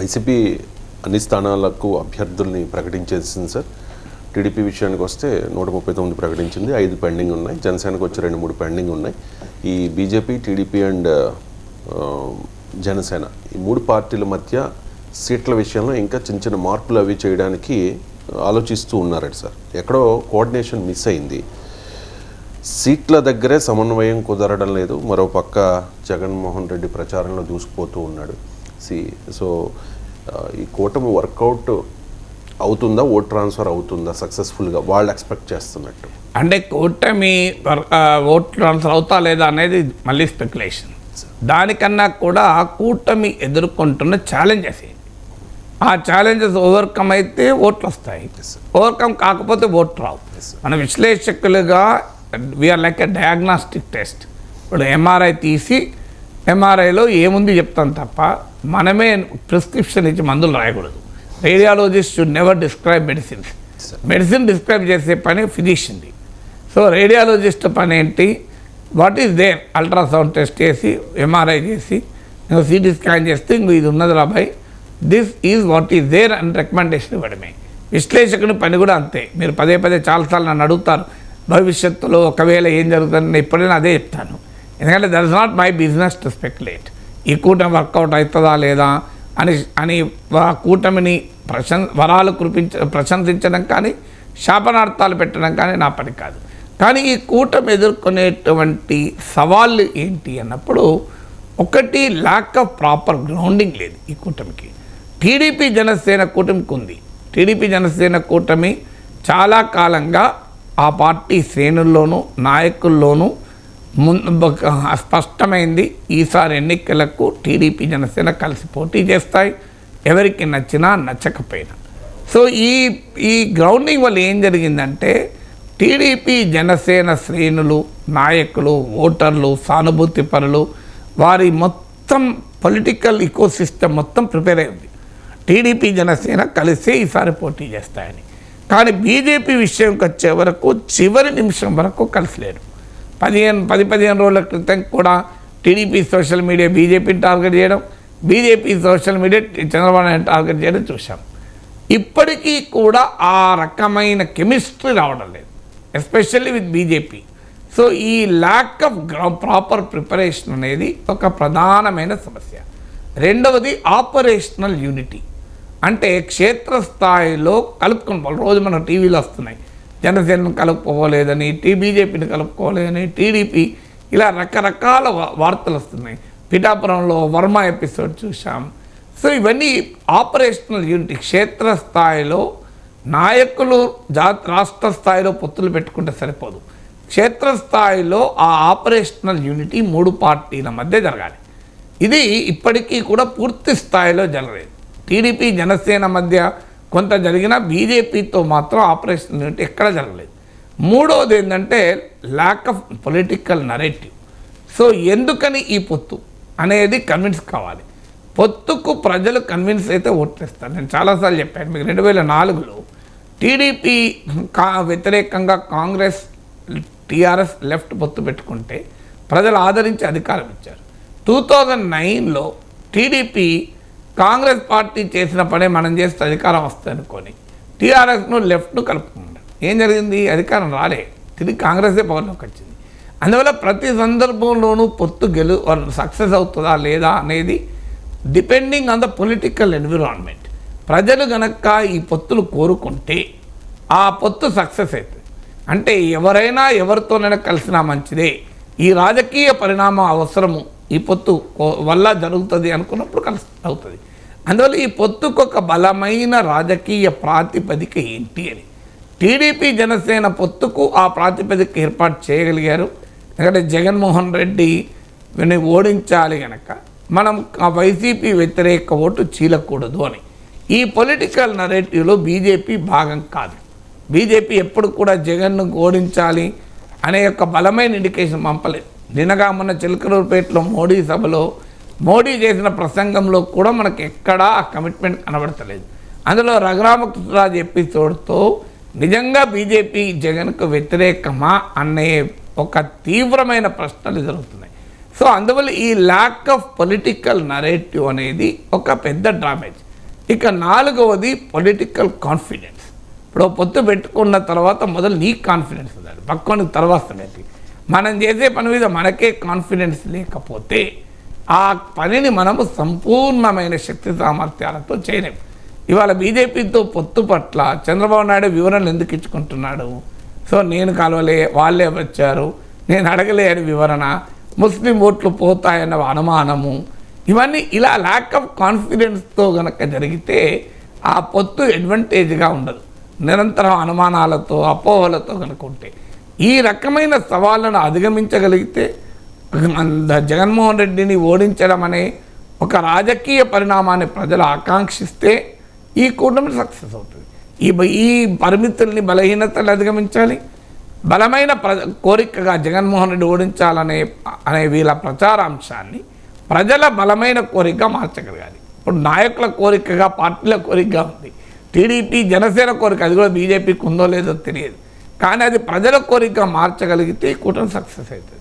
YCP అన్ని స్థానాలకు అభ్యర్థుల్ని ప్రకటించేసింది సార్. టీడీపీ విషయానికి వస్తే నూట ముప్పై తొమ్మిది ప్రకటించింది ఐదు పెండింగ్ ఉన్నాయి. జనసేనకు వచ్చి రెండు మూడు పెండింగ్ ఉన్నాయి. ఈ బీజేపీ టీడీపీ అండ్ జనసేన ఈ మూడు పార్టీల మధ్య సీట్ల విషయంలో ఇంకా చిన్న చిన్న మార్పులు అవి చేయడానికి ఆలోచిస్తూ ఉన్నారట సార్. ఎక్కడో కోఆర్డినేషన్ మిస్ అయింది. సీట్ల దగ్గరే సమన్వయం కుదరడం లేదు. మరో పక్క జగన్మోహన్ రెడ్డి ప్రచారంలో దూసుకుపోతూ ఉన్నాడు. సి సో ఆ, ఈ కూటమి వర్కౌట్ అవుతుందా? ఓట్ ట్రాన్స్ఫర్ అవుతుందా? సక్సెస్ఫుల్గా వాళ్ళు ఎక్స్పెక్ట్ చేస్తున్నట్టు. అంటే కూటమి ఆ, ఓట్ ట్రాన్స్ఫర్ అవుతా లేదా అనేది మళ్ళీ స్పెక్యులేషన్ దానికన్నా కూడా కూటమి ఎదుర్కొంటున్న ఛాలెంజెస్ ఆ ఛాలెంజెస్ ఓవర్కమ్ అయితే ఓట్లు వస్తాయి. ఓవర్కమ్ కాకపోతే ఓట్లు రావు. మన విశ్లేషకులుగా we are like a diagnostic test ఇప్పుడు ఎంఆర్ఐ తీసి ఎంఆర్ఐలో ఏముంది చెప్తాం తప్ప మనమే ప్రిస్క్రిప్షన్ ఇచ్చి మందులు రాయకూడదు. Radiologist should never describe medicines medicine describe చేసే పని ఫిజిషియన్ది సో రేడియాలజిస్ట్ పని ఏంటి? What is there ultrasound test చేసి ఎంఆర్ఐ చేసి ఇంకో సిటీ స్కాన్ చేస్తే ఇంకో ఇది ఉన్నది రాబాయ్ this is what is there అని రికమెండేషన్ ఇవ్వడమే. విశ్లేషకుని పని కూడా అంతే. మీరు పదే పదే చాలాసార్లు నన్ను అడుగుతారు భవిష్యత్తులో ఒకవేళ ఏం జరుగుతుందని నేను ఎప్పుడైనా అదే చెప్తాను. ఎందుకంటే that is not my business to speculate ఈ కూటమి వర్కౌట్ అవుతుందా లేదా అని అని కూటమిని ప్రశం వరాలు కురిపించ ప్రశంసించడం కానీ శాపనార్థాలు పెట్టడం కానీ నా పని కాదు. కానీ ఈ కూటమి ఎదుర్కొనేటువంటి సవాళ్ళు ఏంటి అన్నప్పుడు ఒకటి ల్యాక్ ఆఫ్ ప్రాపర్ గ్రౌండింగ్ లేదు ఈ కూటమికి. టీడీపీ జనసేన కూటమికి ఉంది. టీడీపీ జనసేన కూటమి చాలా కాలంగా ఆ పార్టీ శ్రేణుల్లోనూ నాయకుల్లోనూ ముందు స్పష్టమైంది ఈసారి ఎన్నికలకు టీడీపీ జనసేన కలిసి పోటీ చేస్తాయి. ఎవరికి నచ్చినా నచ్చకపోయినా. సో ఈ ఈ గ్రౌండింగ్ వల్ల ఏం జరిగిందంటే టీడీపీ జనసేన శ్రేణులు నాయకులు ఓటర్లు సానుభూతి పరులు వారి మొత్తం పొలిటికల్ ఇకో సిస్టమ్ మొత్తం ప్రిపేర్ అయింది. టీడీపీ జనసేన కలిసే ఈసారి పోటీ చేస్తాయని. కానీ బీజేపీ విషయంకి వచ్చే వరకు చివరి నిమిషం వరకు కలిసిలేరు పదిహేను పది పదిహేను రోజుల క్రితం కూడా టీడీపీ సోషల్ మీడియా బీజేపీని టార్గెట్ చేయడం BJP social media Chandrababu Naidu target చేయడం చూశాం. ఇప్పటికీ కూడా ఆ రకమైన కెమిస్ట్రీ రావడం లేదు ఎస్పెషల్లీ విత్ బీజేపీ. సో ఈ ల్యాక్ ఆఫ్ ప్రాపర్ ప్రిపరేషన్ అనేది ఒక ప్రధానమైన సమస్య. రెండవది ఆపరేషనల్ యూనిటీ అంటే క్షేత్రస్థాయిలో కలుపుకుని పోవాలి. రోజు మన టీవీలో వస్తున్నాయి. జనసేనను కలుపుకోలేదని టీ బీజేపీని కలుపుకోలేదని టీడీపీ ఇలా రకరకాల వార్తలు వస్తున్నాయి. పిఠాపురంలో వర్మ ఎపిసోడ్ చూసాం సో ఇవన్నీ ఆపరేషనల్ యూనిట్ క్షేత్రస్థాయిలో నాయకులు జా రాష్ట్ర స్థాయిలో పొత్తులు పెట్టుకుంటే సరిపోదు. క్షేత్రస్థాయిలో ఆ ఆపరేషనల్ యూనిటీ మూడు పార్టీల మధ్య జరగాలి. ఇది ఇప్పటికీ కూడా పూర్తి స్థాయిలో జరగలేదు. టీడీపీ జనసేన మధ్య కొంత జరిగినా బీజేపీతో మాత్రం ఆపరేషన్ యూనిట్ ఎక్కడ జరగలేదు. మూడవది ఏంటంటే lack of political narrative so ఎందుకని ఈ పొత్తు అనేది కన్విన్స్ కావాలి. పొత్తుకు ప్రజలు కన్విన్స్ అయితే ఓట్లేస్తారు. నేను చాలాసార్లు చెప్పాను మీకు రెండు వేల నాలుగులో టీడీపీ కా వ్యతిరేకంగా కాంగ్రెస్ టీఆర్ఎస్ లెఫ్ట్ పొత్తు పెట్టుకుంటే ప్రజలు ఆదరించి అధికారం ఇచ్చారు. టూ థౌజండ్ నైన్లో టీడీపీ కాంగ్రెస్ పార్టీ చేసిన పనే మనం చేస్తే అధికారం వస్తుంది అనుకొని టీఆర్ఎస్ను లెఫ్ట్ను కలుపుకున్నాడు ఏం జరిగింది? అధికారం రాలే. తిరిగి కాంగ్రెసే పవర్లోకి వచ్చింది. అందువల్ల ప్రతి సందర్భంలోనూ పొత్తు గెలు సక్సెస్ అవుతుందా లేదా అనేది depending on the political environment. ప్రజలు గనక ఈ పొత్తులు కోరుకుంటే ఆ పొత్తు సక్సెస్ అవుతుంది. అంటే ఎవరైనా ఎవరితోనైనా కలిసినా మంచిదే. ఈ రాజకీయ పరిణామం అవసరము. ఈ పొత్తు వల్ల జరుగుతుంది అనుకున్నప్పుడు కలిసి అవుతుంది. అందువల్ల ఈ పొత్తుకు ఒక బలమైన రాజకీయ ప్రాతిపదిక ఏంటి అని. టీడీపీ జనసేన పొత్తుకు ఆ ప్రాతిపదిక ఏర్పాటు చేయగలిగారు. ఎందుకంటే జగన్మోహన్ రెడ్డి వీని ఓడించాలి గనక మనం ఆ వైసీపీ వ్యతిరేక ఓటు చీలకూడదు అని. ఈ పొలిటికల్ నరేటివ్లో బీజేపీ భాగం కాదు. బీజేపీ ఎప్పుడు కూడా జగన్ను ఓడించాలి అనే యొక్క బలమైన ఇండికేషన్ పంపలేదు. నిన్నగా మొన్న చిలకలూరుపేటలో మోడీ సభలో మోడీ చేసిన ప్రసంగంలో కూడా మనకు ఎక్కడా ఆ కమిట్మెంట్ కనబడతలేదు. అందులో రఘురామకృష్ణరాజు ఎపిసోడ్తో నిజంగా బీజేపీ జగన్కు వ్యతిరేకమా? అనే ఒక తీవ్రమైన ప్రశ్నలు జరుగుతున్నాయి సో అందువల్ల ఈ ల్యాక్ ఆఫ్ పొలిటికల్ నరేటివ్ అనేది ఒక పెద్ద డ్రామేజ్ ఇక నాలుగవది పొలిటికల్ కాన్ఫిడెన్స్ ఇప్పుడు పొత్తు పెట్టుకున్న తర్వాత మొదలు నీ కాన్ఫిడెన్స్ ఉండాలి. పక్కన తర్వాత మనం చేసే పని మీద మనకే కాన్ఫిడెన్స్ లేకపోతే ఆ పనిని మనము సంపూర్ణమైన శక్తి సామర్థ్యాలతో చేయలేం. ఇవాళ బీజేపీతో పొత్తు పట్ల చంద్రబాబు నాయుడు వివరణలు ఎందుకు ఇచ్చుకుంటున్నాడు? సో నేను కలవలే వాళ్ళే వచ్చారు నేను అడగలేని వివరణ ముస్లిం ఓట్లు పోతాయన్న అనుమానము ఇవన్నీ ఇలా ల్యాక్ ఆఫ్ కాన్ఫిడెన్స్తో కనుక జరిగితే ఆ పొత్తు అడ్వాంటేజ్గా ఉండదు. నిరంతరం అనుమానాలతో అపోహలతో కనుక ఉంటే. ఈ రకమైన సవాళ్ళను అధిగమించగలిగితే జగన్మోహన్ రెడ్డిని ఓడించడం అనే ఒక రాజకీయ పరిణామాన్ని ప్రజలు ఆకాంక్షిస్తే ఈ కూటమి సక్సెస్ అవుతుంది. ఈ ఈ పరిమితుల్ని బలహీనతలు అధిగమించాలి. బలమైన ప్ర కోరికగా జగన్మోహన్ రెడ్డి ఓడించాలనే అనే వీళ్ళ ప్రచారాంశాన్ని ప్రజల బలమైన కోరికగా మార్చగలగాలి. ఇప్పుడు నాయకుల కోరికగా పార్టీల కోరికగా ఉంది. టీడీపీ జనసేన కోరిక అది కూడా బీజేపీకి ఉందో లేదో తెలియదు. కానీ అది ప్రజల కోరిక మార్చగలిగితే ఈ కూటమి సక్సెస్ అవుతుంది.